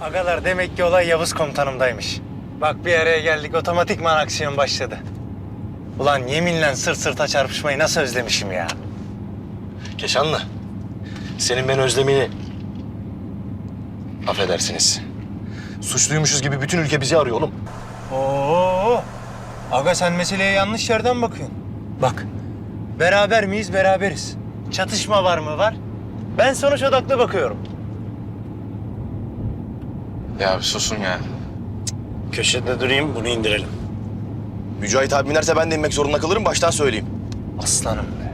Agalar demek ki olay Yavuz komutanımdaymış. Bak bir araya geldik otomatikman aksiyon başladı. Ulan yeminle sırt sırta çarpışmayı nasıl özlemişim ya. Keşanlı. Senin ben özlemini... Affedersiniz. Suçluymuşuz gibi bütün ülke bizi arıyor oğlum. Oo. Aga sen meseleye yanlış yerden bakıyorsun. Bak. Beraber miyiz? Beraberiz. Çatışma var mı? Var. Ben sonuç odaklı bakıyorum. Ya bir susun ya. Köşede durayım bunu indirelim. Mücahit abi inerse ben de inmek zorunda kalırım baştan söyleyeyim. Aslanım be.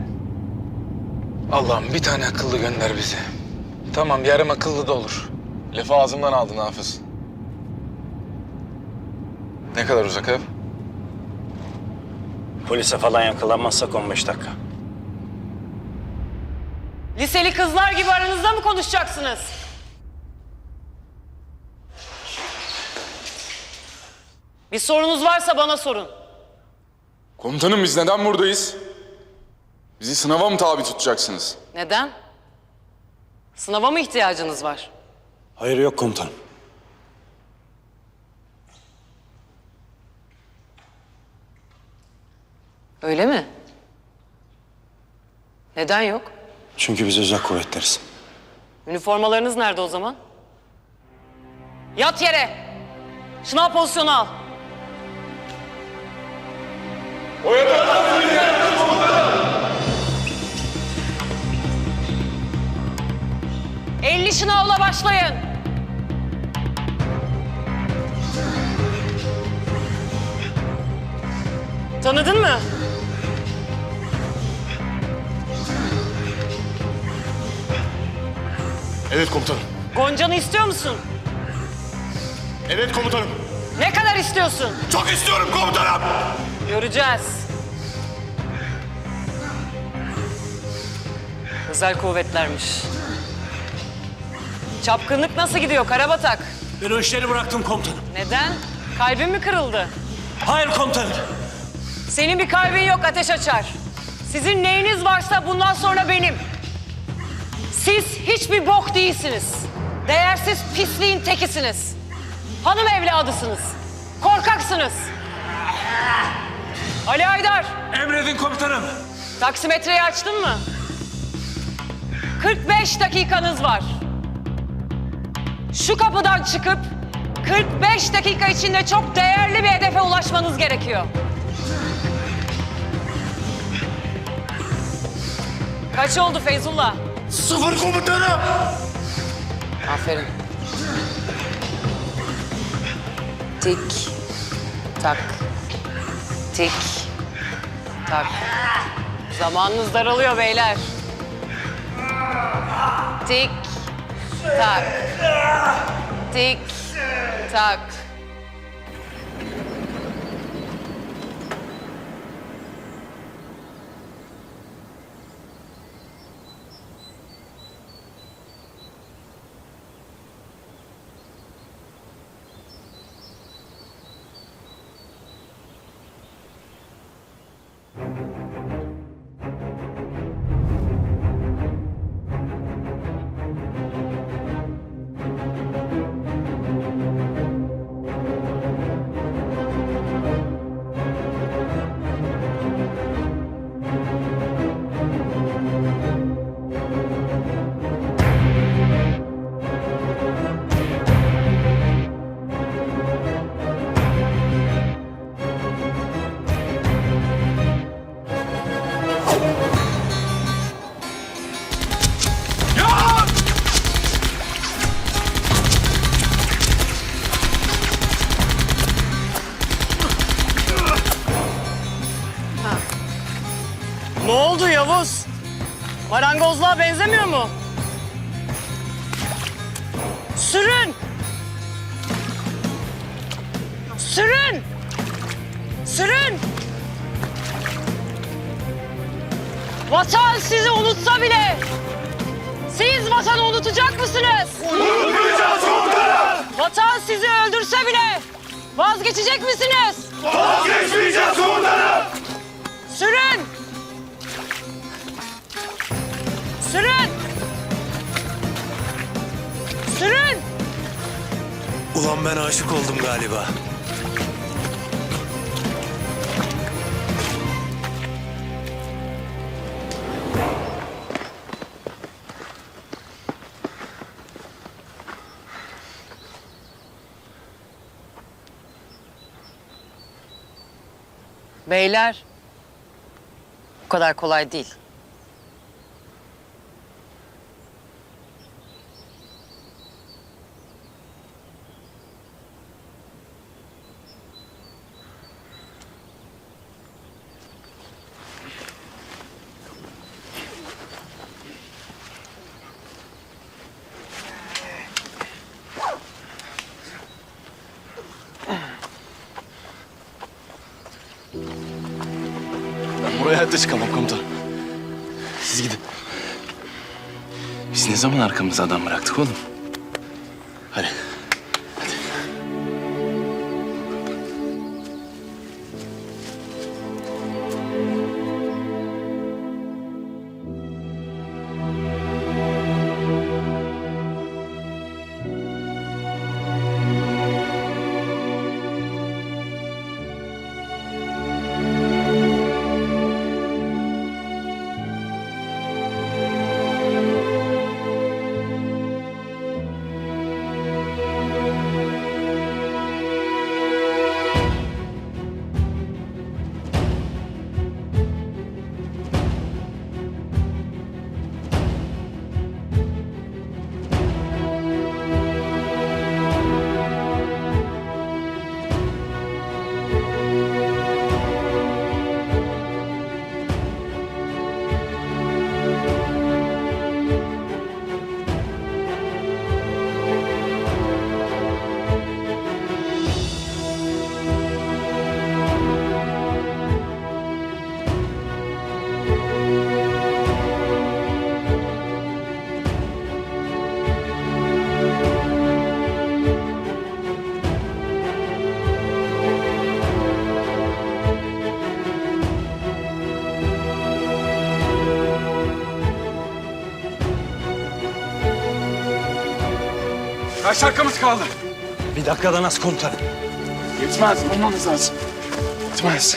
Allah'ım bir tane akıllı gönder bize. Tamam yarım akıllı da olur. Lafı ağzımdan aldın Hafız. Ne kadar uzak ev? Polise falan yakalanmazsak 15 dakika. Liseli kızlar gibi aranızda mı konuşacaksınız? Bir sorunuz varsa bana sorun. Komutanım biz neden buradayız? Bizi sınava mı tabi tutacaksınız? Neden? Sınava mı ihtiyacınız var? Hayır yok komutanım. Öyle mi? Neden yok? Çünkü biz özel kuvvetleriz. Üniformalarınız nerede o zaman? Yat yere. Şınav pozisyonu al. Elli şınavla başlayın. Tanıdın mı? Evet komutanım. Gonca'nı istiyor musun? Evet komutanım. Ne kadar istiyorsun? Çok istiyorum komutanım. Göreceğiz. Özel kuvvetlermiş. Çapkınlık nasıl gidiyor Karabatak? Ben o işleri bıraktım komutanım. Neden? Kalbin mi kırıldı? Hayır komutanım. Senin bir kalbin yok ateş açar. Sizin neyiniz varsa bundan sonra benim. Siz hiçbir bok değilsiniz. Değersiz pisliğin tekisiniz. Hanım evladısınız. Korkaksınız. Ali Aydar, Emredin komutanım. taksimetreyi açtın mı? 45 dakikanız var. Şu kapıdan çıkıp 45 dakika içinde çok değerli bir hedefe ulaşmanız gerekiyor. Kaç oldu Feyzullah? Sıfır komutanım. Aferin. Tik, tak, tik, tak. Zamanınız daralıyor beyler. Tik, tak, tik, tak. Marangozluğa benzemiyor mu? Sürün! Sürün! Sürün! Vatan sizi unutsa bile siz vatanı unutacak mısınız? Unutmayacağız komutanım. Vatan sizi öldürse bile vazgeçecek misiniz? Vazgeçmeyeceğiz komutanım. Sürün! Sürün! Sürün! Ulan ben aşık oldum galiba. Beyler. Bu kadar kolay değil. Ben buraya hayatta çıkamam komutanım. Siz gidin. Biz ne zaman arkamıza adam bıraktık oğlum? Kaç dakikamız kaldı? Bir dakikadan az komutanım. Yetmez. Olmamız lazım. Yetmez.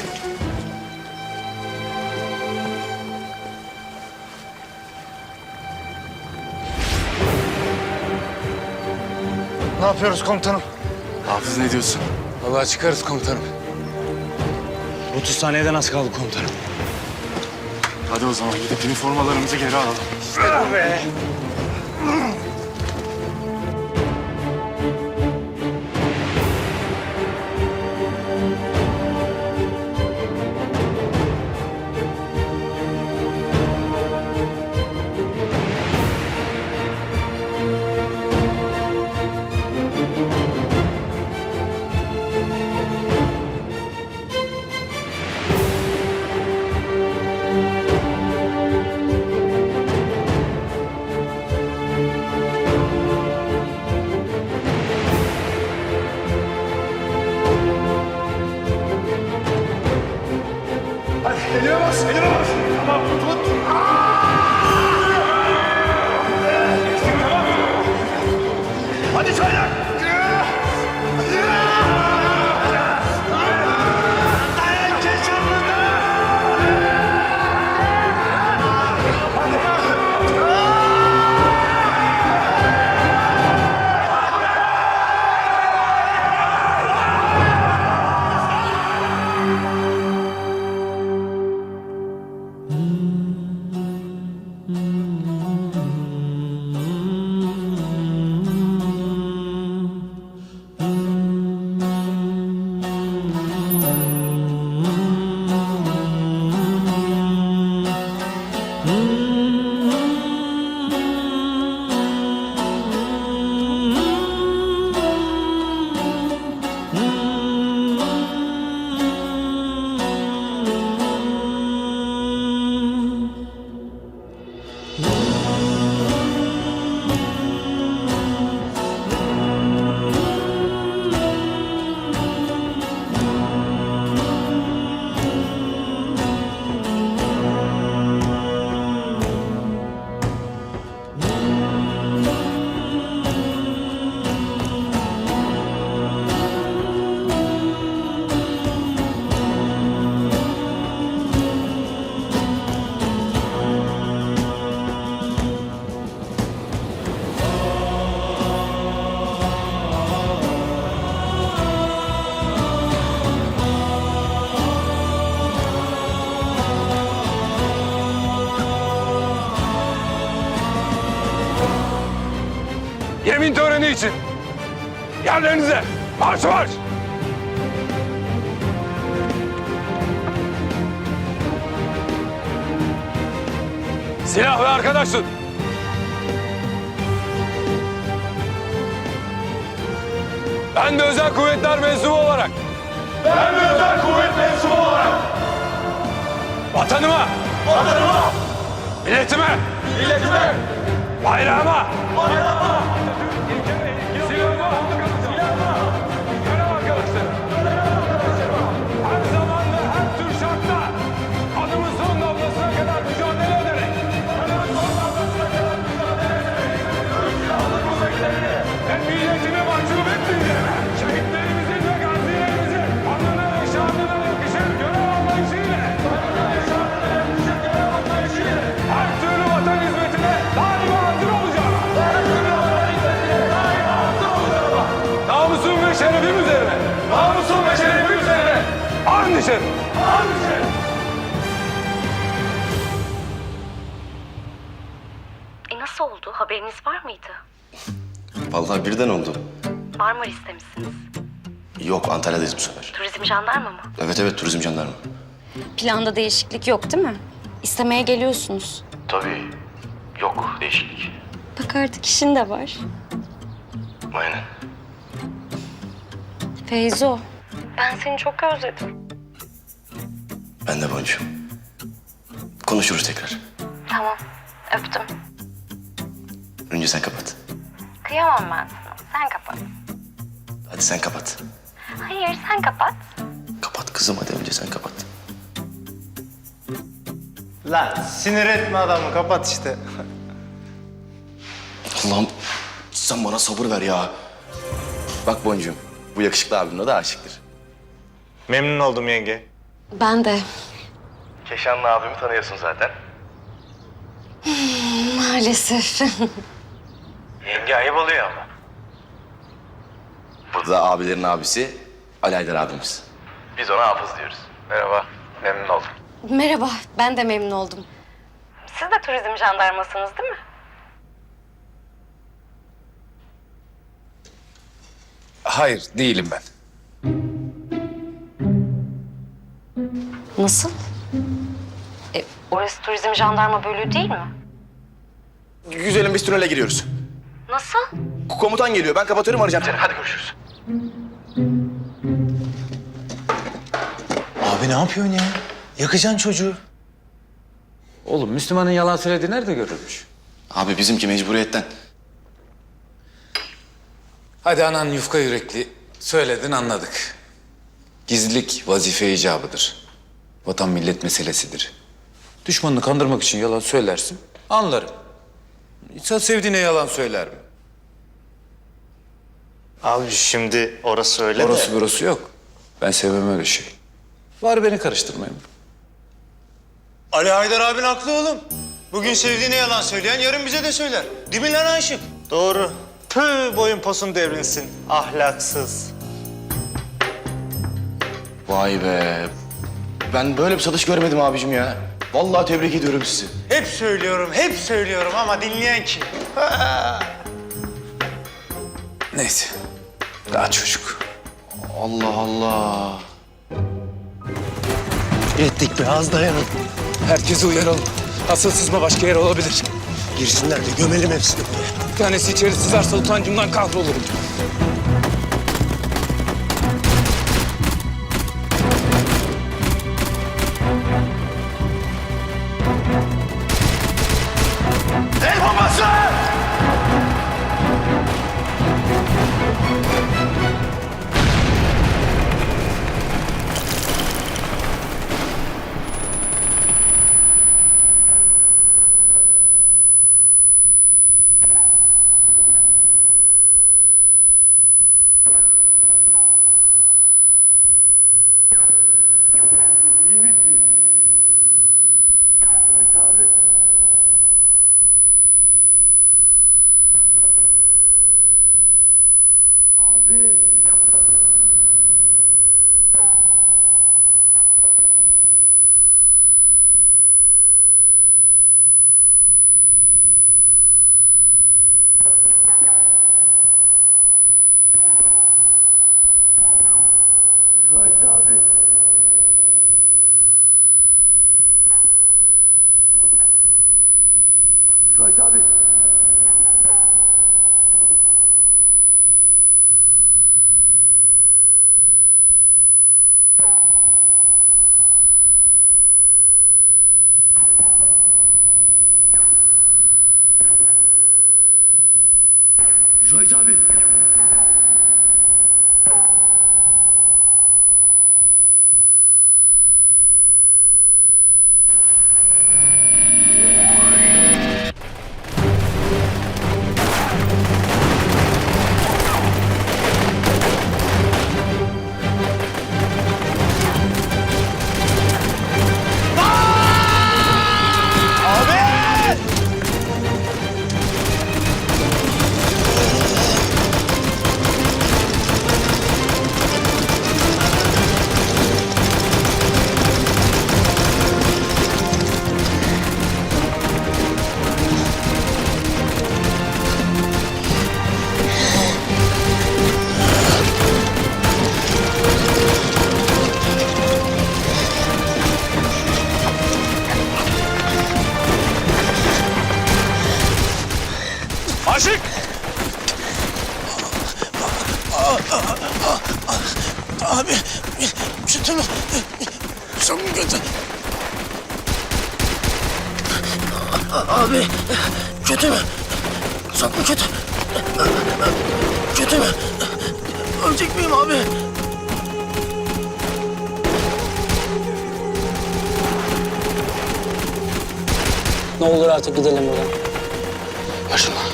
Ne yapıyoruz komutanım? Hafız ne diyorsun? Vallahi çıkarız komutanım. 30 saniyeden az kaldı komutanım. Hadi o zaman gidip üniformalarımızı geri alalım. geçin. Yerlerinize. Marş marş. Silah ve arkadaşın. Ben de özel kuvvetler mensubu olarak. Ben de özel kuvvet mensubu olarak. Vatanıma. Vatanıma. Milletime. Milletime. Bayrağıma. Bayrağıma. Birden oldu. Marmaris'te misiniz? Yok Antalya'dayız bu sefer. Turizm jandarma mı? Evet evet turizm jandarma. Planda değişiklik yok değil mi? İstemeye geliyorsunuz. Tabii. Yok değişiklik. Bak artık işin de var. Aynen. Feyzo. Ben seni çok özledim. Ben de boncuğum. Konuşuruz tekrar. Tamam. Öptüm. Önce sen kapat. Kıyamam ben. Sen kapat. Hadi sen kapat. Hayır sen kapat. Kapat kızım hadi önce sen kapat. Lan sinir etme adamı kapat işte. Allah'ım sen bana sabır ver ya. Bak boncuğum bu yakışıklı abimle de aşıktır. Memnun oldum yenge. Ben de. Keşanlı abimi tanıyorsun zaten. Maalesef. Yenge ayıp oluyor ama. Burada da abilerin abisi Ali Aydar abimiz. Biz ona hafız diyoruz. Merhaba. Memnun oldum. Merhaba. Ben de memnun oldum. Siz de turizm jandarmasınız değil mi? Hayır değilim ben. Nasıl? E, orası turizm jandarma bölüğü değil mi? Güzelim biz tünele giriyoruz. Nasıl? Komutan geliyor ben kapatıyorum arayacağım seni. Hadi görüşürüz. Abi ne yapıyorsun ya? Yakacaksın çocuğu. Oğlum Müslümanın yalan söylediği nerede görülmüş? Abi bizimki mecburiyetten. Hadi anan yufka yürekli. Söyledin anladık. Gizlilik vazife icabıdır. Vatan millet meselesidir. Düşmanını kandırmak için yalan söylersin. Anlarım. İnsan sevdiğine yalan söyler mi? Abi şimdi orası öyle Orası burası yok. Ben sevmem öyle şey. Var beni karıştırmayın. Ali Haydar abin haklı oğlum. Bugün sevdiğine yalan söyleyen yarın bize de söyler. Değil mi lan aşık? Doğru. Püh boyun posun devrilsin. Ahlaksız. Vay be. Ben böyle bir satış görmedim abicim ya. Vallahi tebrik ediyorum sizi. Hep söylüyorum, hep söylüyorum ama dinleyen kim? Neyse. Daha çocuk. Allah Allah. Yettik be az dayanın. Herkesi uyaralım. Asıl sızma başka yer olabilir. Girsinler de gömelim hepsini buraya. Bir tanesi içeri sızarsa utancımdan kahrolurum. Aşık! Abi kötü mü? Çok kötü? Abi kötü mü? Çok mu kötü? Kötü mü? Ölecek miyim abi? Ne olur artık gidelim buradan. Başına.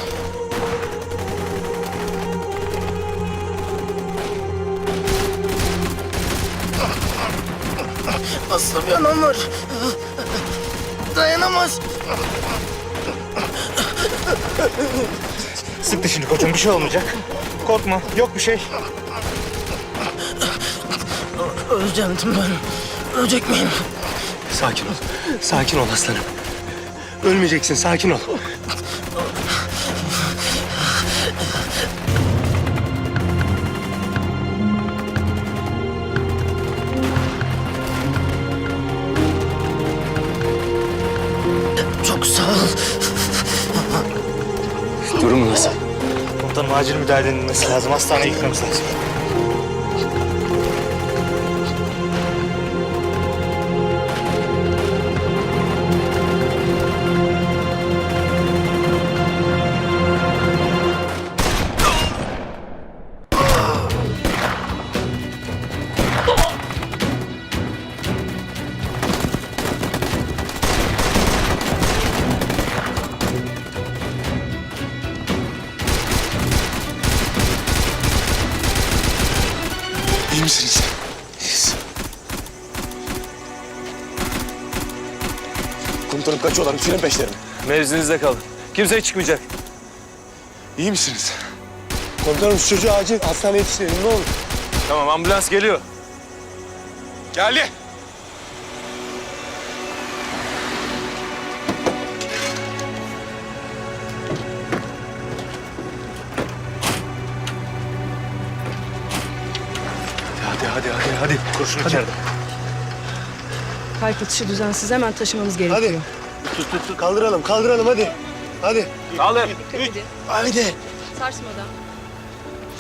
Hasta bir. Dayanamaz. Sık dişini koçum bir şey olmayacak. Korkma yok bir şey. Öleceğim değil mi ben? Ölecek miyim? Sakin ol. Sakin ol aslanım. Ölmeyeceksin sakin ol. Komutanım acil müdahale edilmesi lazım. Hastaneye gitmemiz lazım. Komutanım kaçıyorlar. Bitirin peşlerini. Mevzinizde kalın. Kimse çıkmayacak. İyi misiniz? Komutanım şu çocuğu acil hastaneye yetiştirelim ne olur. Tamam ambulans geliyor. Geldi. Hadi hadi hadi hadi. Kurşun içeride. Kalp atışı düzensiz hemen taşımamız gerekiyor. Hadi. Tut tut tut. Kaldıralım kaldıralım hadi. Hadi. Kaldır. Edin. Haydi. Sarsmadan.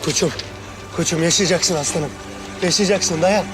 Koçum. Koçum yaşayacaksın aslanım. Yaşayacaksın dayan.